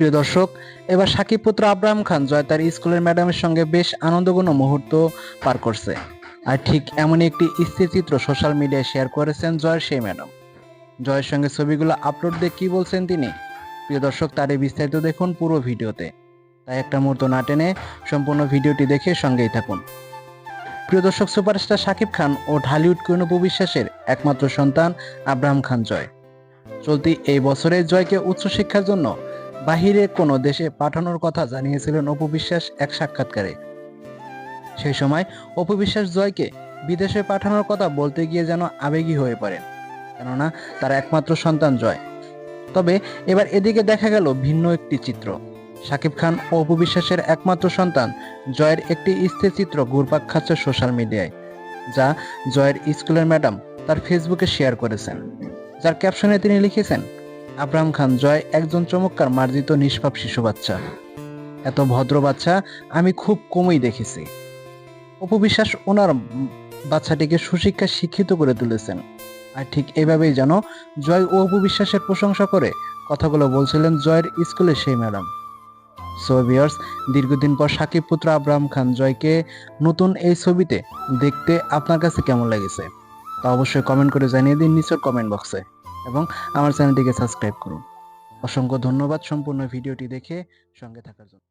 প্রিয় দর্শক, এবার সাকিব পুত্র আব্রাহাম খান জয় তার স্কুলের ম্যাডামের সঙ্গে বেশ আনন্দঘন মুহূর্ত পার করছে। আর ঠিক এমনই একটি স্থিরচিত্র সোশ্যাল মিডিয়ায় শেয়ার করেছেন জয়ের সেই ম্যাডাম। জয়ের সঙ্গে ছবিগুলো আপলোড দিয়ে কি বলছেন তিনি? প্রিয় দর্শক তার বিস্তারিত দেখুন পুরো ভিডিওতে। তাই একটা মুহূর্ত না টেনে সম্পূর্ণ ভিডিওটি দেখে সঙ্গেই থাকুন। প্রিয় দর্শক, সুপারস্টার শাকিব খান ও ঢালিউড কুইন বিশ্বাসের একমাত্র সন্তান আব্রাহাম খান জয়। চলতি এই বছরে জয়কে উচ্চশিক্ষার জন্য বাহিরে কোনো দেশে পাঠানোর কথা জানিয়েছিলেন অপু বিশ্বাস এক সাক্ষাৎকারে। সেই সময় অপু বিশ্বাস জয়কে বিদেশে পাঠানোর কথা বলতে গিয়ে যেন আবেগী হয়ে পড়েন, কেননা তার একমাত্র সন্তান জয়। তবে এবার এদিকে দেখা গেল ভিন্ন একটি চিত্র। শাকিব খান ও অপু বিশ্বাসের একমাত্র সন্তান জয়ের একটি স্থির চিত্র ঘুরপাক খাচ্ছে সোশ্যাল মিডিয়ায়, যা জয়ের স্কুলের ম্যাডাম তার ফেসবুকে শেয়ার করেছেন। যার ক্যাপশনে তিনি লিখেছেন আব্রাহাম খান জয় একজন চমৎকার মার্জিত, নিষ্পাপ শিশু বাচ্চা। এত ভদ্র বাচ্চা আমি খুব কমই দেখেছি। অপবিশ্বাস ওনার বাচ্চাটিকে সুশিক্ষা শিক্ষিত করে তুলেছেন। আর ঠিক এভাবেই যেন জয় ও অপু বিশ্বাসের প্রশংসা করে কথাগুলো বলছিলেন জয়ের স্কুলের সেই ম্যাডাম। সো দীর্ঘদিন পর সাকিব পুত্র আব্রাহাম খান জয়কে নতুন এই ছবিতে দেখতে আপনার কাছে কেমন লেগেছে? তা অবশ্যই কমেন্ট করে জানিয়ে দিন নিচের কমেন্ট বক্সে এবং আমার চ্যানেলটিকে সাবস্ক্রাইব করুন। অসংখ্য ধন্যবাদ সম্পূর্ণ ভিডিওটি দেখে সঙ্গে থাকার জন্য।